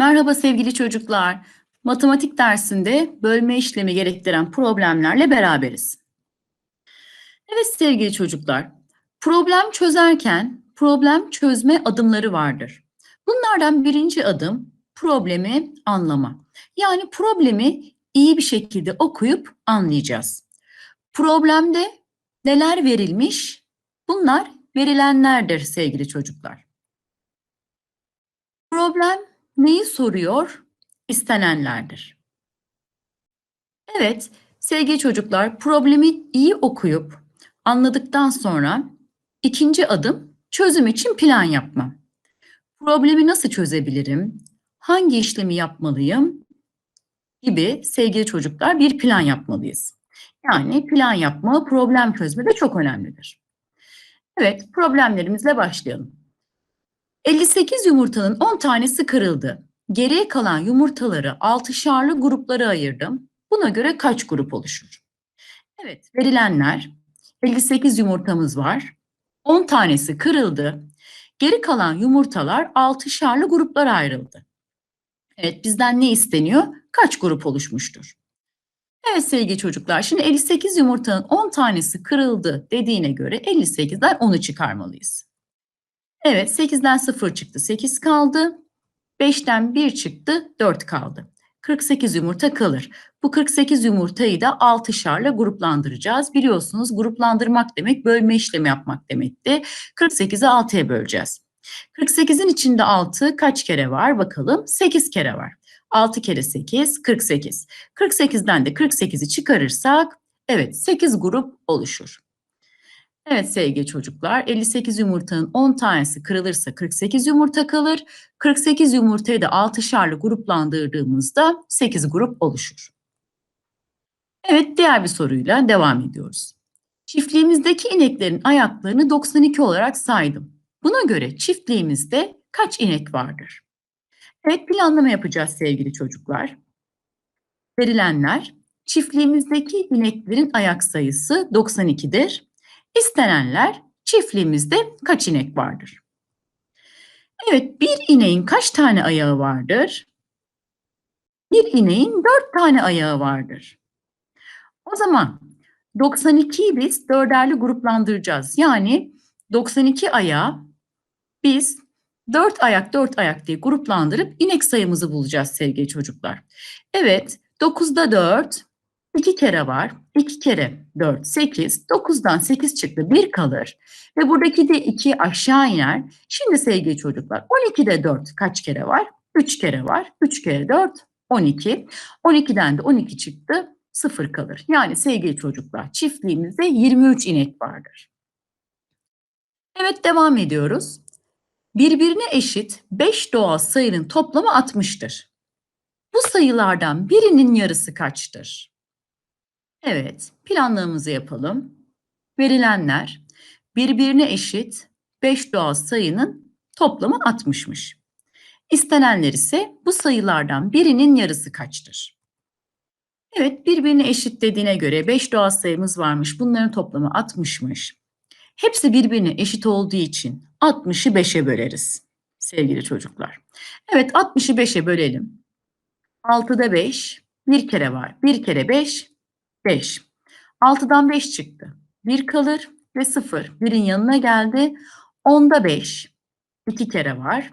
Merhaba sevgili çocuklar. Matematik dersinde bölme işlemi gerektiren problemlerle beraberiz. Evet sevgili çocuklar, problem çözerken problem çözme adımları vardır. Bunlardan birinci adım problemi anlama. Yani problemi iyi bir şekilde okuyup anlayacağız. Problemde neler verilmiş? Bunlar verilenlerdir sevgili çocuklar. Problem neyi soruyor? İstenenlerdir. Evet, sevgili çocuklar, problemi iyi okuyup anladıktan sonra ikinci adım çözüm için plan yapma. Problemi nasıl çözebilirim? Hangi işlemi yapmalıyım? Gibi sevgili çocuklar bir plan yapmalıyız. Yani plan yapma, problem çözme de çok önemlidir. Evet, problemlerimizle başlayalım. 58 yumurtanın 10 tanesi kırıldı. Geriye kalan yumurtaları altışarlı gruplara ayırdım. Buna göre kaç grup oluşur? Evet, verilenler 58 yumurtamız var. 10 tanesi kırıldı. Geri kalan yumurtalar altışarlı gruplara ayrıldı. Evet, bizden ne isteniyor? Kaç grup oluşmuştur? Evet sevgili çocuklar, şimdi 58 yumurtanın 10 tanesi kırıldı dediğine göre 58'den 10'u çıkarmalıyız. Evet 8'den 0 çıktı 8 kaldı. 5'ten 1 çıktı 4 kaldı. 48 yumurta kalır. Bu 48 yumurtayı da 6'şarla gruplandıracağız. Biliyorsunuz gruplandırmak demek bölme işlemi yapmak demekti. 48'i 6'ya böleceğiz. 48'in içinde 6 kaç kere var bakalım? 8 kere var. 6 kere 8 48. 48'den de 48'i çıkarırsak evet 8 grup oluşur. Evet sevgili çocuklar 58 yumurtanın 10 tanesi kırılırsa 48 yumurta kalır. 48 yumurtayı da 6'şarlı gruplandırdığımızda 8 grup oluşur. Evet diğer bir soruyla devam ediyoruz. Çiftliğimizdeki ineklerin ayaklarını 92 olarak saydım. Buna göre çiftliğimizde kaç inek vardır? Evet planlama yapacağız sevgili çocuklar. Verilenler çiftliğimizdeki ineklerin ayak sayısı 92'dir. İstenenler çiftliğimizde kaç inek vardır? Evet, bir ineğin kaç tane ayağı vardır? Bir ineğin dört tane ayağı vardır. O zaman 92'yi biz dörderli gruplandıracağız. Yani 92 ayağı biz dört ayak dört ayak diye gruplandırıp inek sayımızı bulacağız sevgili çocuklar. Evet, 9'da 4, 2 kere var. 2 kere 4, 8. 9'dan 8 çıktı. 1 kalır. Ve buradaki de 2 aşağı iner. Şimdi sevgili çocuklar 12'de 4 kaç kere var? 3 kere var. 3 kere 4, 12. 12'den de 12 çıktı. 0 kalır. Yani sevgili çocuklar çiftliğimizde 23 inek vardır. Evet devam ediyoruz. Birbirine eşit 5 doğal sayının toplamı 60'tır. Bu sayılardan birinin yarısı kaçtır? Evet, planlamamızı yapalım. Verilenler birbirine eşit 5 doğal sayının toplamı 60'mış. İstenenler ise bu sayılardan birinin yarısı kaçtır? Evet, birbirine eşit dediğine göre 5 doğal sayımız varmış. Bunların toplamı 60'mış. Hepsi birbirine eşit olduğu için 60'ı 5'e böleriz sevgili çocuklar. Evet 60'ı 5'e bölelim. 6'da 5, bir kere var. 1 kere 5, 5. 6'dan 5 çıktı. 1 kalır ve 0. 1'in yanına geldi. 10'da 5. 2 kere var.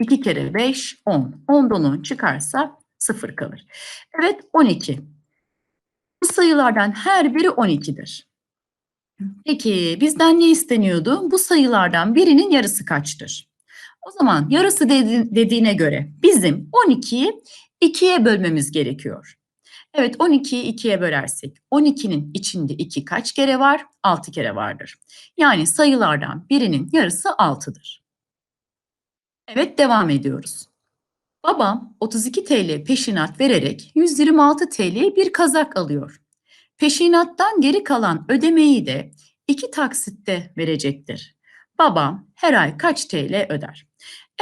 2 kere 5, 10. 10'dan 10 çıkarsa 0 kalır. Evet 12. Bu sayılardan her biri 12'dir. Peki bizden ne isteniyordu? Bu sayılardan birinin yarısı kaçtır? O zaman yarısı dedi, dediğine göre bizim 12'yi 2'ye bölmemiz gerekiyor. Evet 12'yi 2'ye bölersek 12'nin içinde 2 kaç kere var? 6 kere vardır. Yani sayılardan birinin yarısı 6'dır. Evet devam ediyoruz. Babam 32 TL peşinat vererek 126 TL'ye bir kazak alıyor. Peşinattan geri kalan ödemeyi de iki taksitte verecektir. Babam her ay kaç TL öder?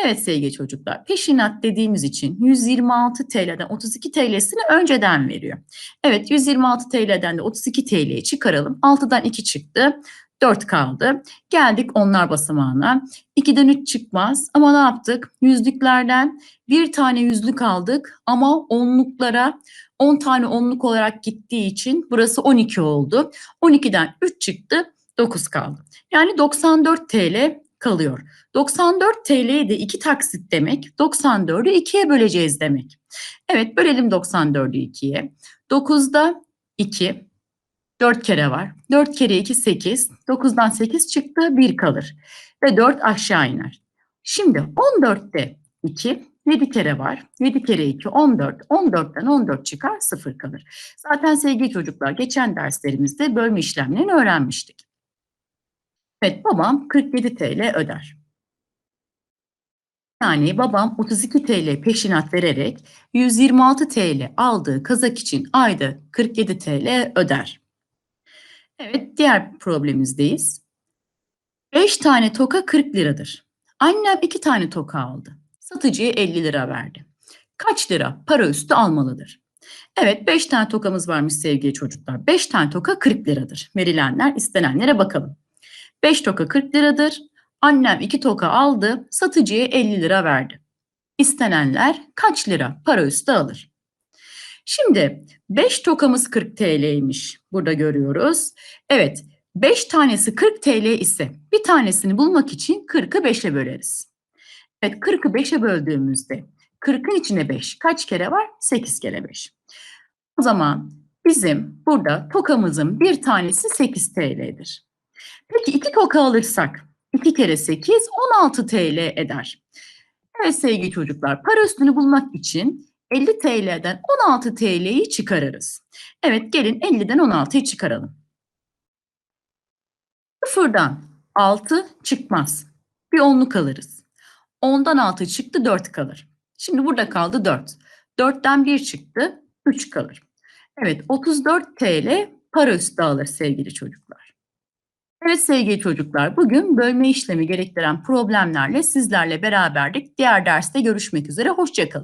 Evet sevgili çocuklar, peşinat dediğimiz için 126 TL'den 32 TL'sini önceden veriyor. Evet 126 TL'den de 32 TL'yi çıkaralım. 6'dan 2 çıktı. 4 kaldı. Geldik onlar basamağına. 2'den 3 çıkmaz ama ne yaptık? Yüzlüklerden bir tane yüzlük aldık ama onluklara 10 tane onluk olarak gittiği için burası 12 oldu. 12'den 3 çıktı, 9 kaldı. Yani 94 TL kalıyor. 94 TL'yi de 2 taksit demek. 94'ü 2'ye böleceğiz demek. Evet bölelim 94'ü 2'ye. 9'da 2, 4 kere var. 4 kere 2 8. 9'dan 8 çıktı 1 kalır. Ve 4 aşağı iner. Şimdi 14'te 2 7 kere var. 7 kere 2 14. 14'ten 14 çıkar 0 kalır. Zaten sevgili çocuklar geçen derslerimizde bölme işlemlerini öğrenmiştik. Evet babam 47 TL öder. Yani babam 32 TL peşinat vererek 126 TL aldığı kazak için ayda 47 TL öder. Evet diğer problemimizdeyiz. 5 tane toka 40 liradır. Annem 2 tane toka aldı. Satıcıya 50 lira verdi. Kaç lira para üstü almalıdır? Evet 5 tane tokamız varmış sevgili çocuklar. 5 tane toka 40 liradır. Verilenler istenenlere bakalım. 5 toka 40 liradır. Annem 2 toka aldı. Satıcıya 50 lira verdi. İstenenler kaç lira para üstü alır? Şimdi 5 tokamız 40 TL'ymiş. Burada görüyoruz. Evet 5 tanesi 40 TL ise bir tanesini bulmak için 40'ı 5'e böleriz. Evet 40'ı 5'e böldüğümüzde 40'ın içine 5 kaç kere var? 8 kere 5. O zaman bizim burada tokamızın bir tanesi 8 TL'dir. Peki 2 toka alırsak 2 kere 8 16 TL eder. Evet sevgili çocuklar para üstünü bulmak için 50 TL'den 16 TL'yi çıkarırız. Evet gelin 50'den 16'yı çıkaralım. Sıfırdan 6 çıkmaz. Bir onluk alırız. 10'dan 6 çıktı 4 kalır. Şimdi burada kaldı 4. 4'ten 1 çıktı 3 kalır. Evet 34 TL para üstü alır sevgili çocuklar. Evet sevgili çocuklar bugün bölme işlemi gerektiren problemlerle sizlerle beraberdik. Diğer derste görüşmek üzere. Hoşçakalın.